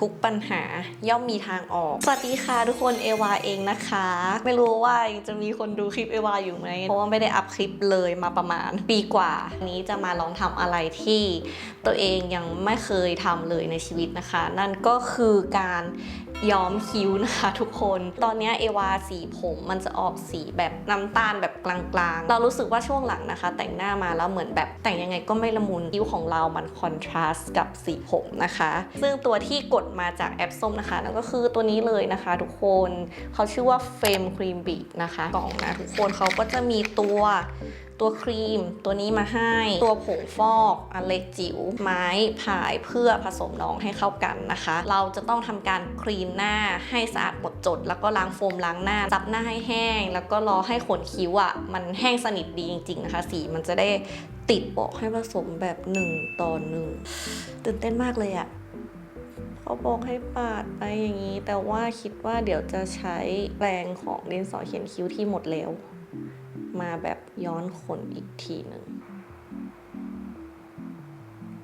ทุกปัญหาย่อมมีทางออก สวัสดีค่ะทุกคนเอวาเองนะคะ ไม่รู้ว่าจะมีคนดูคลิปเอวาอยู่ไหมเพราะว่าไม่ได้อัพคลิปเลยมาประมาณ ปีกว่านนี้จะมาลองทำอะไรที่ตัวเองยังไม่เคยทำเลยในชีวิตนะคะ นั่นก็คือการ ย้อมคิ้วนะคะทุกคน ตอนนี้เอวาสีผมมันจะออกสีแบบน้ำตาลแบบกลางๆ เรารู้สึกว่าช่วงหลังนะคะ แต่งหน้ามาแล้วเหมือนแบบแต่งยังไงก็ไม่ละมุนคิ้วของเรามันคอนทราสต์กับสีผมนะคะ ซึ่งตัวที่กดมาจากแอปส้มนะคะนั่นก็คือตัวนี้เลยนะคะ ทุกคนเขาชื่อว่า Fame Cream Beat นะคะกล่องนะทุกคนเขาก็จะมีตัว ตัวครีมตัวนี้มาให้ ตัวผงฟอกอันเล็กจิ๋วไม้พายเพื่อผสมน้องให้เข้ากันนะคะ เราจะต้องทำการคลีนหน้าให้สะอาดหมดจด แล้วก็ล้างโฟมล้างหน้าซับหน้าให้แห้ง แล้วก็รอให้ขนคิ้วอะมันแห้งสนิทดีจริงๆนะคะ สีมันจะได้ติดบอกให้ผสมแบบหนึ่งต่อหนึ่งตื่นเต้นมากเลยอะเขาบอกให้ปาดไปอย่างนี้ แต่ว่าคิดว่าเดี๋ยวจะใช้แปรงของดินสอเขียนคิ้วที่หมดแล้ว มาแบบย้อนขนอีกทีหนึ่ง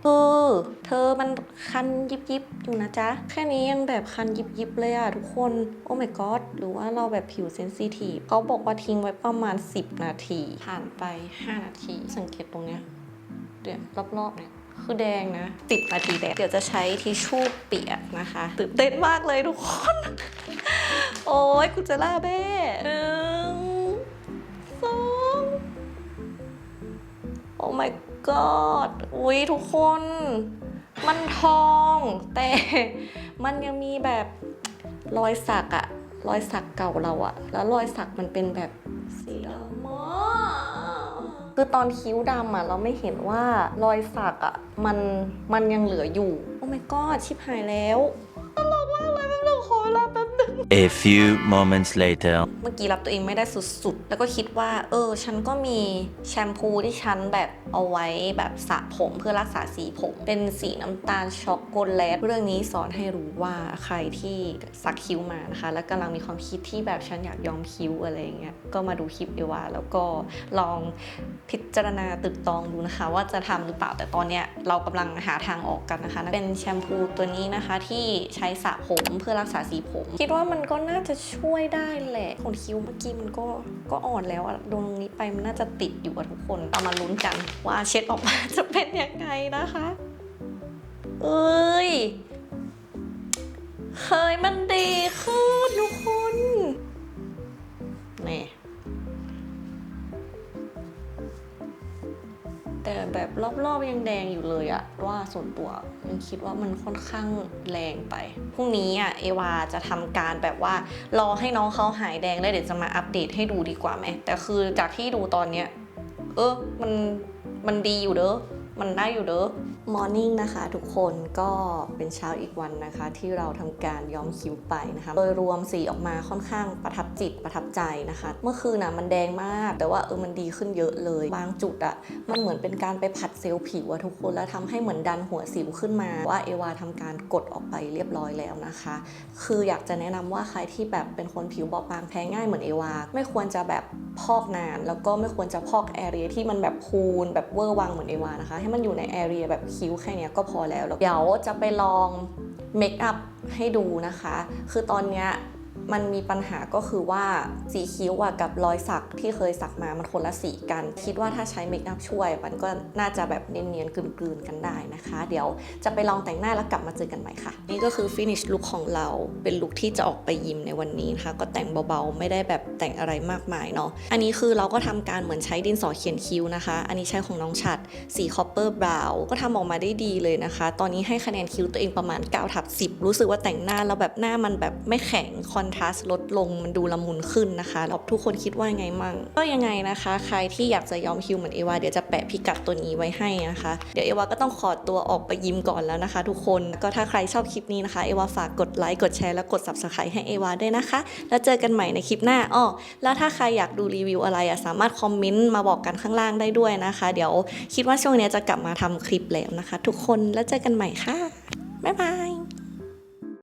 เออเธอมันคันยิบยิบๆอยู่นะจ๊ะ แค่นี้ยังแบบคันยิบยิบๆเลยอะทุกคน โอ้ my god หรือว่าเราแบบผิวเซนซิทีฟเขาบอกว่าทิ้งไว้ประมาณ 10 นาที ผ่านไป 5 นาที สังเกตตรงเนี้ยเดี๋ยวรอบๆเนี่ยคือแดงนะติดนาทีแดงเดี๋ยวจะใช้ทิชชู่เปียกนะคะตื่นเต้นมากเลยทุกคน โอ้ยกูจะล่าเบ้ my god อุ้ยทุกคน มันทอง แต่มันยังมีแบบรอยสักอะรอยสักเก่าเราอะแล้วรอยสักมันเป็นแบบสีดำมากคือตอนคิ้วดำอะเราไม่เห็นว่ารอยสักอะมันมันยังเหลืออยู่ โอ้ my god ชิบหายแล้วตลกมากเลยแป๊บนึงขอเวลาแป๊บนึง A few moments later. เมื่อกี้รับตัวเองไม่ได้สุดๆ แล้วก็คิดว่า เออ ฉันก็มีแชมพูที่ฉันแบบเอาไว้แบบสระผมเพื่อรักษาสีผม เป็นสีน้ำตาลช็อกโกแลต เรื่องนี้สอนให้รู้ว่าใครที่สักคิ้วมานะคะ แล้วกำลังมีความคิดที่แบบฉันอยากย้อมคิ้วอะไรอย่างเงี้ย ก็มาดูคลิปเอว่า แล้วก็ลองพิจารณาตึกตองดูนะคะ ว่าจะทำหรือเปล่า แต่ตอนเนี้ยเรากำลังหาทางออกกันนะคะ เป็นแชมพูตัวนี้นะคะที่ใช้สระผมเพื่อรักษาสีผม คิดว่ามันก็น่าจะช่วยได้แหละขนคิ้วเมื่อกี้มันก็ก็อ่อนแล้วอะโดนตรงนี้ไปมันน่าจะติดอยู่อะทุกคนเอามาลุ้นกัน ว่าเช็ดออกมาจะเป็นยังไงนะคะ เอ้ยเคยมันดีขึ้น รอบๆยังแดงอยู่เลยอะว่าส่วนตัวยังคิดว่ามันค่อนข้างแรงไปพรุ่งนี้อะเอวาจะทำการแบบว่ารอให้น้องเขาหายแดงแล้วเดี๋ยวจะมาอัปเดตให้ดูดีกว่าไหมแต่คือจากที่ดูตอนเนี้ยเออมันมันดีอยู่เด้อมันได้อยู่เด้อ มอร์นิ่งนะคะทุกคนก็เป็นเช้าอีกวันนะคะ ที่เราทำการย้อมคิ้วไปนะคะ โดยรวมสีออกมาค่อนข้างประทับจิตประทับใจนะคะ เมื่อคืนน่ะมันแดงมาก แต่ว่าเออมันดีขึ้นเยอะเลย บางจุดอะมันเหมือนเป็นการไปผัดเซลล์ผิวอะทุกคนแล้วทำให้เหมือนดันหัวสิวขึ้นมาว่าเอวาทำการกดออกไปเรียบร้อยแล้วนะคะ คืออยากจะแนะนำว่าใครที่แบบเป็นคนผิวบอบบางแพ้ง่ายเหมือนเอวา ไม่ควรจะแบบพอกนาน แล้วก็ไม่ควรจะพอกแอเรียที่มันแบบพูนแบบเวอร์วังเหมือนเอวานะคะ ให้มันอยู่ในแอเรียแบบคิ้วแค่เนี้ยก็พอแล้วแล้วเดี๋ยวจะไปลองเมคอัพให้ดูนะคะ คือตอนเนี้ย มันมีปัญหาก็คือว่าสีคิ้วกับรอยสักที่เคยสักมามันคนละสีกัน คิดว่าถ้าใช้เมคอัพช่วย มันก็น่าจะแบบเนียนๆกลืนๆกันได้นะคะ เดี๋ยวจะไปลองแต่งหน้าแล้วกลับมาเจอกันใหม่ค่ะ นี่ก็คือ finish look ของเราเป็นลุคที่จะออกไปยิมในวันนี้นะคะก็แต่งเบาๆ ไม่ได้แบบแต่งอะไรมากมายเนาะอันนี้คือเราก็ทำการเหมือนใช้ดินสอเขียนคิ้วนะคะ อันนี้ใช้ของน้องฉัดสี copper brown ก็ทำออกมาได้ดีเลยนะคะ ตอนนี้ให้คะแนนคิ้วตัวเองประมาณ9ทับ10 รู้สึกว่าแต่งหน้าแล้วแบบหน้ามันแบบไม่แข็งคอนทราสต์ลดลงมันดูละมุนขึ้นนะคะแล้วทุกคนคิดว่ายังไงมั่งก็ยังไงนะคะ ใครที่อยากจะย้อมคิวเหมือนเอวาเดี๋ยวจะแปะพิกัดตัวนี้ไว้ให้นะคะ เดี๋ยวเอวาก็ต้องขอตัวออกไปยิมก่อนแล้วนะคะ ทุกคนก็ถ้าใครชอบคลิปนี้นะคะเอวาฝากกดไลค์กดแชร์และกด subscribe ให้เอวาด้วยนะคะ แล้วเจอกันใหม่ในคลิปหน้าอ้อแล้วถ้าใครอยากดูรีวิวอะไรอะสามารถคอมเมนต์มาบอกกันข้างล่างได้ด้วยนะคะ เดี๋ยวคิดว่าช่วงนี้จะกลับมาทำคลิปแล้วนะคะ ทุกคนแล้วเจอกันใหม่ค่ะบ๊ายบาย